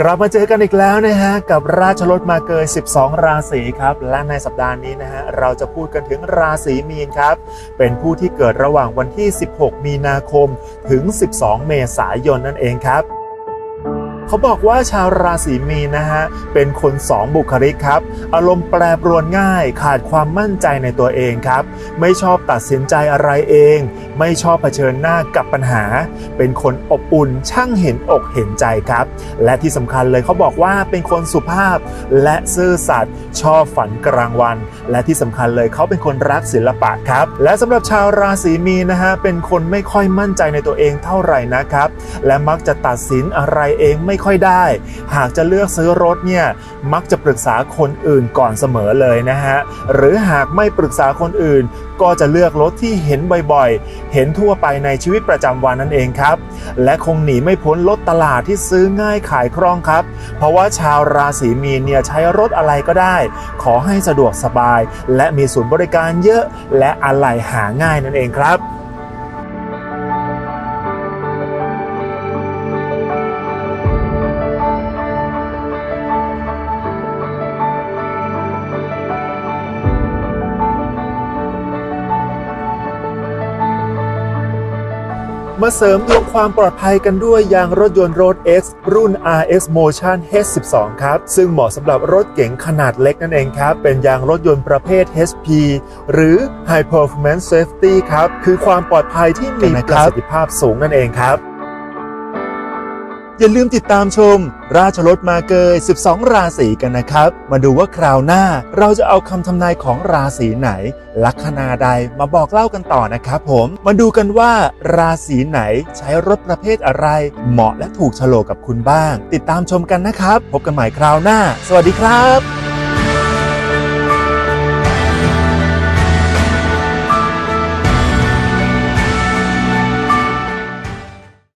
กลับมาเจอกันอีกแล้วนะฮะกับราชรถมาเกย 12 ราศีครับและในสัปดาห์นี้นะฮะเราจะพูดกันถึงราศีมีนครับ เป็นผู้ที่เกิดระหว่างวันที่ 16 มีนาคมถึง 12 เมษายนนั่นเองครับ เขาบอกว่าชาวราศีมีนนะฮะเป็นคนสองบุคลิกครับ อารมณ์แปรปรวนง่าย ขาดความมั่นใจในตัวเองครับ ไม่ชอบตัดสินใจอะไรเอง ไม่ชอบเผชิญหน้ากับปัญหา เป็นคนอบอุ่นช่างเห็นอกเห็นใจครับ และที่สำคัญเลยเขาบอกว่าเป็นคนสุภาพและซื่อสัตย์ชอบฝันกลางวัน และที่สำคัญเลยเขาเป็นคนรักศิลปะครับ และสำหรับชาวราศีมีนนะฮะเป็นคนไม่ค่อยมั่นใจในตัวเองเท่าไหร่นะครับ และมักจะตัดสินอะไรเองไม่ค่อยได้ หากจะเลือกซื้อรถเนี่ยมักจะปรึกษาคนอื่นก่อนเสมอเลยนะฮะหรือหากไม่ปรึกษาคนอื่น ก็จะเลือกรถที่เห็นบ่อยๆ เห็นทั่วไปในชีวิตประจำวันนั่นเองครับ และคงหนีไม่พ้นรถตลาดที่ซื้อง่ายขายคล่องครับ เพราะว่าชาวราศีมีนเนี่ยใช้รถอะไรก็ได้ ขอให้สะดวกสบาย และมีศูนย์บริการเยอะ และอะไหล่หาง่ายนั่นเองครับ มาเสริมดวงความปลอดภัยกันด้วยยางรถยนต์ Road X รุ่น RS Motion H12 ครับ ซึ่งเหมาะสำหรับรถเก๋งขนาดเล็กนั่นเองครับ เป็นยางรถยนต์ประเภท HP หรือ High Performance Safety ครับ คือความปลอดภัยที่มีประสิทธิภาพสูงนั่นเองครับ อย่าลืมติดตามชม ราชรถมาเกย 12 ราศีกันนะครับ มาดูว่าคราวหน้าเราจะเอาคำทำนายของราศีไหน ลัคนาใดมาบอกเล่ากันต่อนะครับผม มาดูกันว่า ราศีไหนใช้รถประเภทอะไร เหมาะและถูกโฉลกกับคุณบ้าง ติดตามชมกันนะครับ พบกันใหม่คราวหน้า สวัสดีครับ